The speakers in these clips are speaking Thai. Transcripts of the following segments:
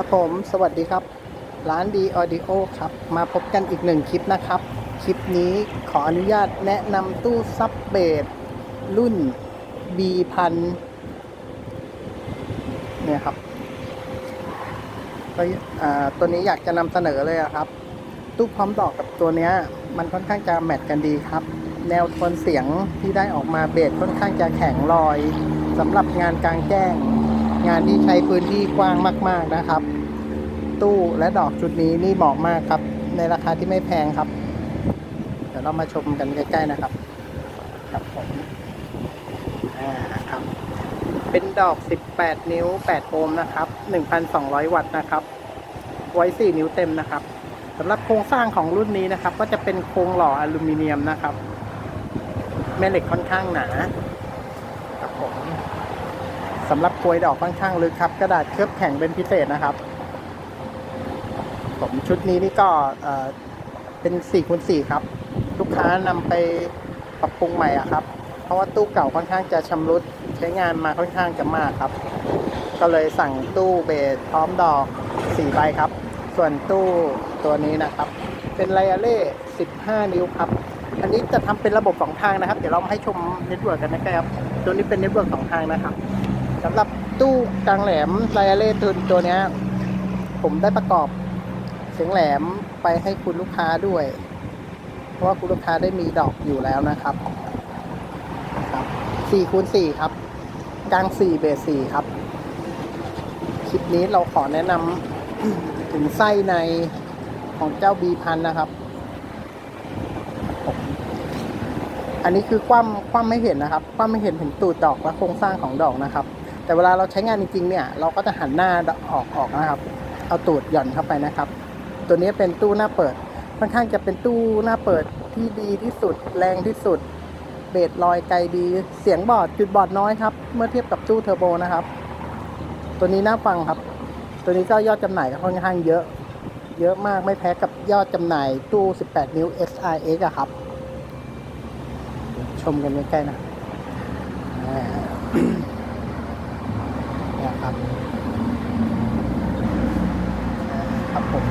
ครับผมสวัสดีครับ ร้านดีออดิโอครับ มาพบกันอีกหนึ่งคลิปนะครับ คลิปนี้ขออนุญาตแนะนำตู้ซับเบสรุ่น B พันเนี่ยครับตัวนี้อยากจะนำเสนอเลยครับ ตู้พร้อมดอกกับตัวนี้มันค่อนข้างจะแมทกันดีครับ แนวโทนเสียงที่ได้ออกมาเบสค่อนข้างจะแข็งลอยสำหรับงานกลางแจ้ง งานที่ใช้พื้นที่กว้างมาก ๆนะครับ ตู้และดอกชุดนี้นี่เหมาะมากครับ ในราคาที่ไม่แพงครับ เดี๋ยวเรามาชมกันใกล้ ๆนะครับครับผมอ่าครับ เป็นดอก 18 นิ้ว 8 โอห์มนะครับ 1,200 วัตต์นะครับ ไว้ 4 นิ้วเต็มนะครับสำหรับโครงสร้างของรุ่นนี้นะครับ ก็จะเป็นโครงหล่ออลูมิเนียมนะครับ แม่เหล็กค่อนข้างหนาครับผม สำหรับกลวยดอกค่อนข้างลึกครับ กระดาษเคลือบแข็งเป็นพิเศษนะครับ ผมชุดนี้นี่ก็เอ่อเป็น4คูณ4ครับ ลูกค้านำไปปรับปรุงใหม่อะครับ เพราะว่าตู้เก่าค่อนข้างจะชำรุดใช้งานมาค่อนข้างจะมากครับ ก็เลยสั่งตู้เบสพร้อมดอก4ใบครับ ส่วนตู้ตัวนี้นะครับ เป็นไลอาเล่15 นิ้วครับอันนี้จะทำเป็นระบบสองทางนะครับ เดี๋ยวเรามาให้ชมเน็ตเวิร์กกันนะครับ ตัวนี้เป็นเน็ตเวิร์กสองทางนะครับ สำหรับตู้กลางแหลมไลอาเล่ตัวตัวนี้ผมได้ประกอบเสียงแหลมไปให้คุณลูกค้าด้วย เพราะว่าคุณลูกค้าได้มีดอกอยู่แล้วนะครับครับ4คูณ4ครับ กลาง 4 เบส4ครับ คลิปนี้เราขอแนะนำถึงไส้ในของเจ้าบีพันนะครับ อันนี้คือคว่ำคว่ำไม่เห็นนะครับ คว่ำไม่เห็นถึงตูดดอกและโครงสร้างของดอกนะครับ แต่เวลาเราใช้งานจริงๆเนี่ยเราก็จะหันหน้าออกออกนะครับ เอาตูดหย่อนเข้าไปนะครับ ตัวนี้เป็นตู้หน้าเปิดค่อนข้างจะเป็นตู้หน้าเปิดที่ดีที่สุด แรงที่สุด เบสลอยไกลดี เสียงบอดจุดบอดน้อยครับ เมื่อเทียบกับตู้เทอร์โบนะครับ ตัวนี้น่าฟังครับ ตัวนี้ก็ยอดจำหน่ายก็ค่อนข้างเยอะ เยอะมากไม่แพ้กับยอดจำหน่ายตู้ 18 นิ้ว SRX อะครับ ชมกันใกล้ๆนะ เนี่ยครับครับผม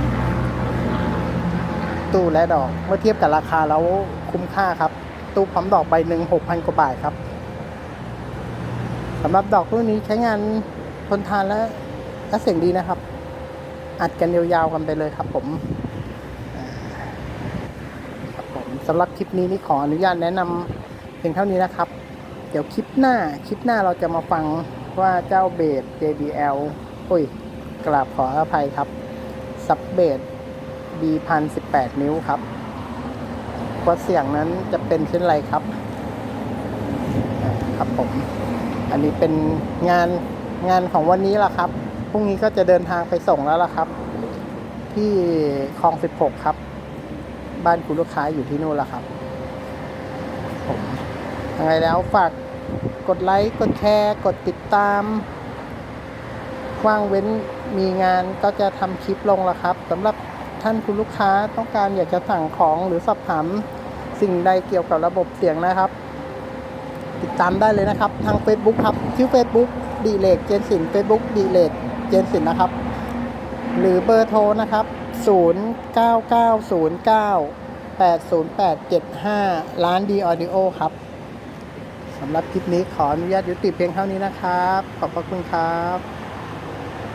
ตู้และดอกเมื่อเทียบกับราคาแล้วคุ้มค่าครับ ตู้พร้อมดอกใบหนึ่งหกพันกว่าบาทครับสำหรับดอกรุ่นนี้ใช้งานทนทานและและเสียงดีนะครับ อัดกันยาวๆกันไปเลยครับผมครับผมสำหรับคลิปนี้นี่ขออนุญาตแนะนำเพียงเท่านี้นะครับ เดี๋ยวคลิปหน้าคลิปหน้าเราจะมาฟัง ว่าเจ้าเบส JBL อุ้ย กราบขออภัยครับ ซับเบส B พันสิบแปดนิ้วครับว่าเสียงนั้นจะเป็นเช่นไรครับ ครับผม อันนี้เป็นงานงานของวันนี้ละครับ พรุ่งนี้ก็จะเดินทางไปส่งแล้วล่ะครับ ที่คลองสิบหกครับ บ้านคุณลูกค้าอยู่ที่นู่นละครับผมยังไงแล้วฝาก กดไลค์ กดแชร์ กดติดตามว่างเว้นมีงานก็จะทำคลิปลงละครับสำหรับท่านคุณลูกค้าต้องการอยากจะสั่งของหรือสอบถามสิ่งใดเกี่ยวกับระบบเสียงนะครับ ติดตามได้เลยนะครับ ทาง Facebook ครับชื่อ Facebook ดีเลกเจนสิน Facebook ดีเลกเจนสินนะครับ หรือเบอร์โทรนะครับ 0990980875 ร้านดีออดิโอครับ สำหรับคลิปนี้ขออนุญาตยุติเพียงเท่านี้นะครับ ขอบพระคุณครับ